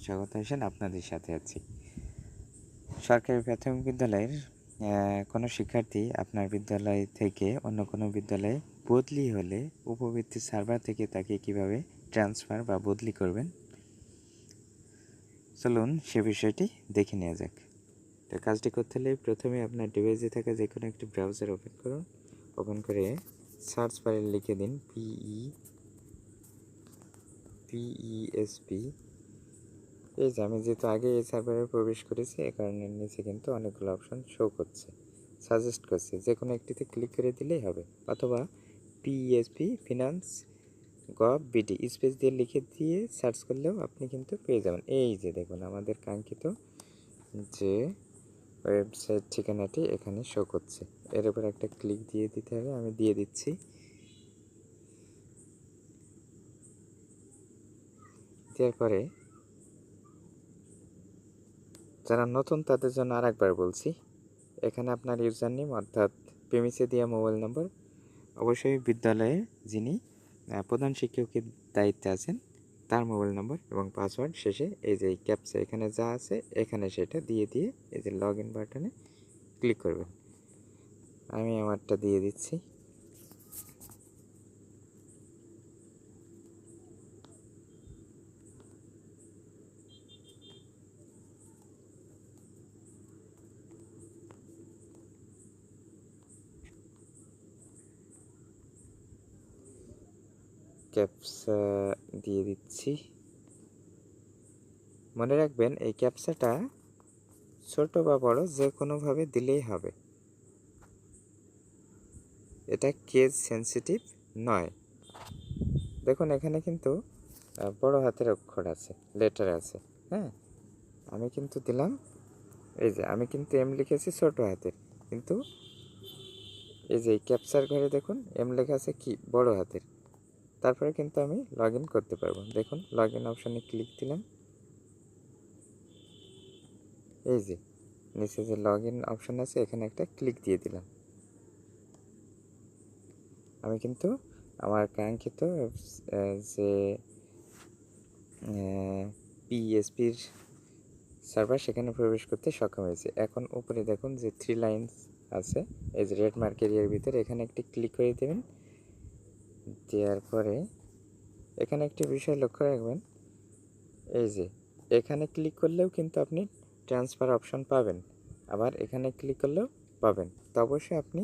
স্বাগত হোসেন আপনাদের সাথে আছি। সরকারি প্রাথমিক বিদ্যালয়ের কোনো শিক্ষার্থী আপনার বিদ্যালয় থেকে অন্য কোনো বিদ্যালয়ে বদলি হলে উপবৃত্তি সার্ভার থেকে তাকে কীভাবে ট্রান্সফার বা বদলি করবেন? চলুন সে বিষয়টি দেখে নেওয়া যাক। তো কাজটি করতে হলে প্রথমে আপনার ডিভাইসে থাকা যে কোনো একটি ব্রাউজার ওপেন করুন। ওপেন করে সার্চ বারে লিখে দিন E পিই পিইএসপি এই যে আমি যেহেতু আগে এই সার্ভারে প্রবেশ করেছি, এ কারণে নিচে কিন্তু অনেকগুলো অপশন শো করছে। সাজেস্ট করছে যে কোনো একটিতে ক্লিক করে দিলেই হবে। অথবা PSP finance gov BD space দিয়ে লিখে দিয়ে সার্চ করলেও আপনি কিন্তু পেয়ে যাবেন। এই যে দেখুন, আমাদের কাঙ্ক্ষিত যে ওয়েবসাইট ঠিকানাটি এখানে শো করছে। এর উপর একটা ক্লিক দিয়ে দিতে হবে, আমি দিয়ে দিচ্ছি। দেওয়ার পরে যারা নতুন, তাদের জন্য আর একবার বলছি, এখানে আপনার ইউজার নেম অর্থাৎ প্রেমিসে দেওয়া মোবাইল নম্বর। অবশ্যই বিদ্যালয়ে যিনি প্রধান শিক্ষকের দায়িত্বে আছেন, তার মোবাইল নম্বর এবং পাসওয়ার্ড শেষে এই যে ক্যাপচা এখানে যা আছে, এখানে সেটা দিয়ে দিয়ে এই যে লগ ইন বাটনে ক্লিক করবেন। আমি আমারটা দিয়ে দিচ্ছি। ক্যাপসা দিয়ে দিচ্ছি। মনে রাখবেন, এই ক্যাপসাটা ছোট বা বড় যে কোনোভাবে দিলেই হবে। এটা কেস সেন্সিটিভ নয়। দেখুন, এখানে কিন্তু বড় হাতের অক্ষর আছে লেটার আছে হ্যাঁ? আমি কিন্তু দিলাম, এই যে, আমি কিন্তু এম লিখেছি ছোট হাতের, কিন্তু এই যে ক্যাপচার ঘরে দেখুন এম লেখা আছে কি? বড় হাতের। তারপরে কিন্তু আমি লগ করতে পারব। দেখুন লগ ইন অপশানে ক্লিক দিলাম। এই যে, নিচে যে লগ ইন অপশান আছে, এখানে একটা ক্লিক দিয়ে দিলাম। আমি কিন্তু আমার কাঙ্ক্ষিত যে পিএসপির সার্ভার সেখানে প্রবেশ করতে সক্ষম হয়েছে। এখন উপরে দেখুন যে থ্রি লাইন্স আছে। এই যে রেড মার্ক এরিয়ার ভিতরে এখানে একটি ক্লিক করে দেবেন। দেওয়ার পরে এখানে একটি বিষয় লক্ষ্য রাখবেন। এই যে, এখানে ক্লিক করলেও কিন্তু আপনি ট্রান্সফার অপশন পাবেন। আবার এখানে ক্লিক করলেও পাবেন। তো অবশ্যই আপনি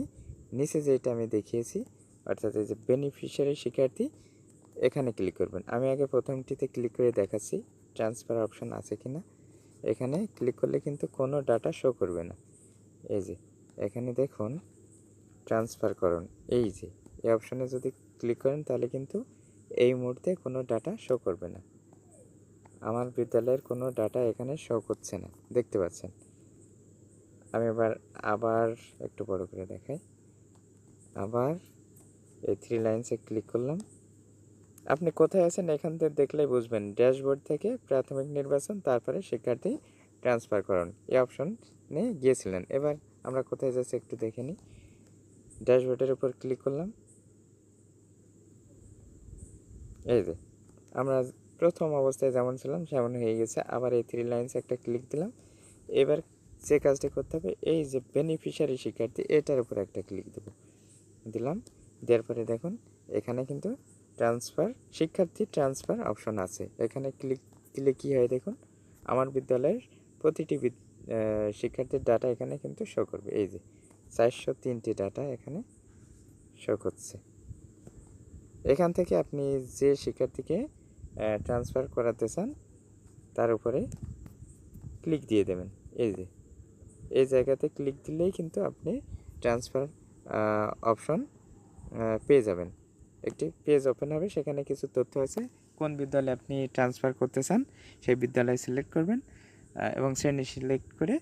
নিচে যেটা আমি দেখিয়েছি, অর্থাৎ এই যে বেনিফিশিয়ারি শিক্ষার্থী, এখানে ক্লিক করবেন। আমি আগে প্রথমটিতে ক্লিক করে দেখাচ্ছি ট্রান্সফার অপশন আছে কি না এখানে ক্লিক করলে কিন্তু কোনো ডাটা শো করবে না। এই যে, এখানে দেখুন ট্রান্সফার করুন। এই যে, এই অপশনে যদি ক্লিক করেন, তাহলে কিন্তু এই মুহূর্তে কোনো ডাটা শো করবে না। আমার বিদ্যালয়ের কোনো ডাটা এখানে শো করছে না, দেখতে পাচ্ছেন। আমি এবার, আবার একটু বড় করে দেখাই। আবার এই থ্রি লাইন্সে ক্লিক করলাম। আপনি কোথায় আছেন এখান থেকে দেখলেই বুঝবেন। ড্যাশবোর্ড থেকে প্রাথমিক নির্বাচন, তারপরে শিক্ষার্থী ট্রান্সফার করুন। এই অপশনে গিয়েছিলেন। এবার আমরা কোথায় যাচ্ছি একটু দেখে নিই। ড্যাশবোর্ডের উপর ক্লিক করলাম। এই যে, আমরা প্রথম অবস্থায় যেমন ছিলাম, সেমন হয়ে গেছে। আবার এই থ্রি লাইন্স একটা ক্লিক দিলাম। এবার যে কাজটি করতে হবে, এই যে বেনিফিশিয়ারি শিক্ষার্থী, এটার উপর একটা ক্লিক দেব। দিলাম। দেওয়ার পরে দেখুন, এখানে কিন্তু ট্রান্সফার শিক্ষার্থী ট্রান্সফার অপশন আছে। এখানে ক্লিক দিলে কি হয় দেখুন, আমার বিদ্যালয়ের প্রতিটি শিক্ষার্থীর ডাটা এখানে কিন্তু শো করবে। এই যে, চারশো তিনটি ডাটা এখানে শো করছে। এখান থেকে আপনি যে শিক্ষার্থীকে ট্রান্সফার করাতে চান, তার উপরে ক্লিক দিয়ে দেবেন। এই যে, এই জায়গাতে ক্লিক দিলেই কিন্তু আপনি ট্রান্সফার অপশন পেয়ে যাবেন। একটি পেজ ওপেন হবে, সেখানে কিছু তথ্য আছে, কোন বিদ্যালয়ে আপনি ট্রান্সফার করতে চান, সেই বিদ্যালয় সিলেক্ট করবেন এবং শ্রেণি সিলেক্ট করে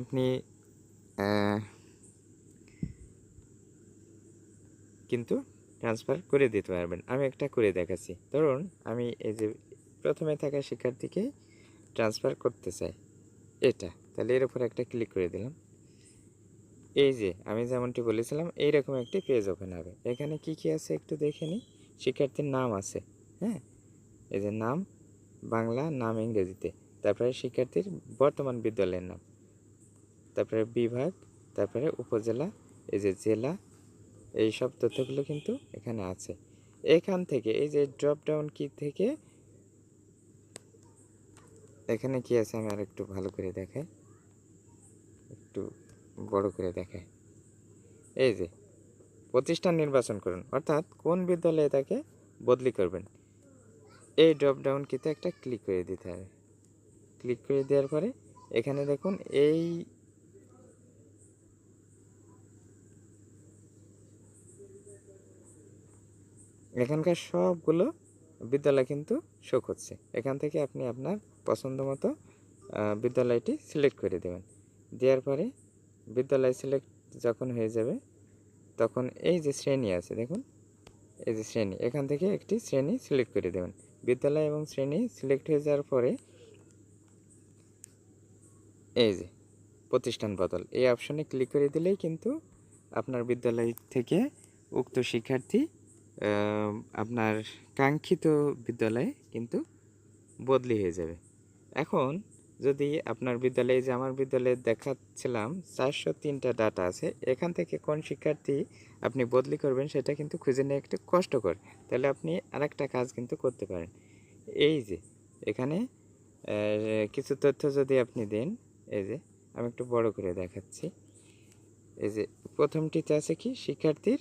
আপনি কিন্তু ট্রান্সফার করে দিতে পারবেন। আমি একটা করে দেখাচ্ছি। ধরুন, আমি এই যে প্রথমে থাকা শিক্ষার্থীকে ট্রান্সফার করতে চাই, এটা। তাহলে এর উপর একটা ক্লিক করে দিলাম। এই যে, আমি যেমনটি বলেছিলাম, এইরকম একটি পেজ ওপেন হবে। এখানে কি কি আছে একটু দেখে নিই। শিক্ষার্থীর নাম আছে হ্যাঁ? এই যে নাম, বাংলা, নাম ইংরেজিতে। তারপরে শিক্ষার্থীর বর্তমান বিদ্যালয়ের নাম। তারপরে বিভাগ, তারপরে উপজেলা, এই যে জেলা এই সব তথ্যগুলো কিন্তু এখানে আছে। এখান থেকে এই যে ড্রপ ডাউন কি থেকে এখানে কি আছে? আমি আর একটু ভালো করে দেখাই। একটু বড় করে দেখাই। এই যে প্রতিষ্ঠান নির্বাচন করুন, অর্থাৎ কোন বিদ্যালয়ে তাকে বদলি করবেন? এই ড্রপ ডাউন কিতে একটা ক্লিক করে দিতে হবে। ক্লিক করে দেওয়ার পরে এখানে দেখুন এই এখানকার সবগুলো বিদ্যালয় কিন্তু শো করছে। এখান থেকে আপনি আপনার পছন্দ মতো বিদ্যালয়টি সিলেক্ট করে দেবেন। দেওয়ার পরে বিদ্যালয় সিলেক্ট যখন হয়ে যাবে, তখন এই যে শ্রেণি আছে, দেখুন, এই যে শ্রেণি, এখান থেকে একটি শ্রেণি সিলেক্ট করে দেবেন। বিদ্যালয় এবং শ্রেণি সিলেক্ট হয়ে যাওয়ার পরে এই যে প্রতিষ্ঠান বদল, এই অপশনে ক্লিক করে দিলেই কিন্তু আপনার বিদ্যালয় থেকে উক্ত শিক্ষার্থী আপনার কাঙ্ক্ষিত বিদ্যালয়ে কিন্তু বদলি হয়ে যাবে। এখন যদি আপনার বিদ্যালয়ে, যে আমার বিদ্যালয়ে দেখাচ্ছিলাম, চারশো তিনটা ডাটা আছে, এখান থেকে কোন শিক্ষার্থী আপনি বদলি করবেন সেটা কিন্তু খুঁজে নিয়ে একটু কষ্টকর। তাহলে আপনি আরেকটা কাজ কিন্তু করতে পারেন। এই যে, এখানে কিছু তথ্য যদি আপনি দেন, এই যে, আমি একটু বড় করে দেখাচ্ছি। এই যে প্রথমটিতে আছে কি? শিক্ষার্থীর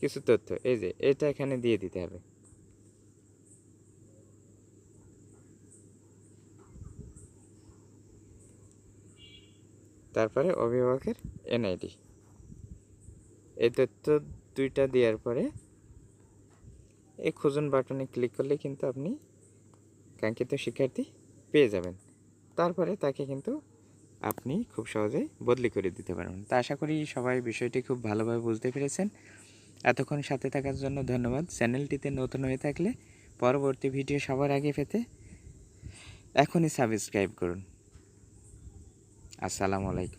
কিছু তথ্য। এই যে, এটা এখানে দিয়ে দিতে হবে। তারপরে অভিভাবকের এনআইডি। এই তথ্য দুইটা দেওয়ার পরে এই খুঁজুন বাটনে ক্লিক করলে কিন্তু আপনি কাঙ্ক্ষিত শিক্ষার্থী পেয়ে যাবেন। তারপরে তাকে কিন্তু আপনি খুব সহজেই বদলি করে দিতে পারবেন। তা আশা করি সবাই বিষয়টি খুব ভালোভাবে বুঝতে পেরেছেন। এতক্ষণ সাথে থাকার জন্য ধন্যবাদ। চ্যানেলটিতে নতুন হয়ে থাকলে পরবর্তী ভিডিও সবার আগে পেতে এখনই সাবস্ক্রাইব করুন। আসসালামু আলাইকুম।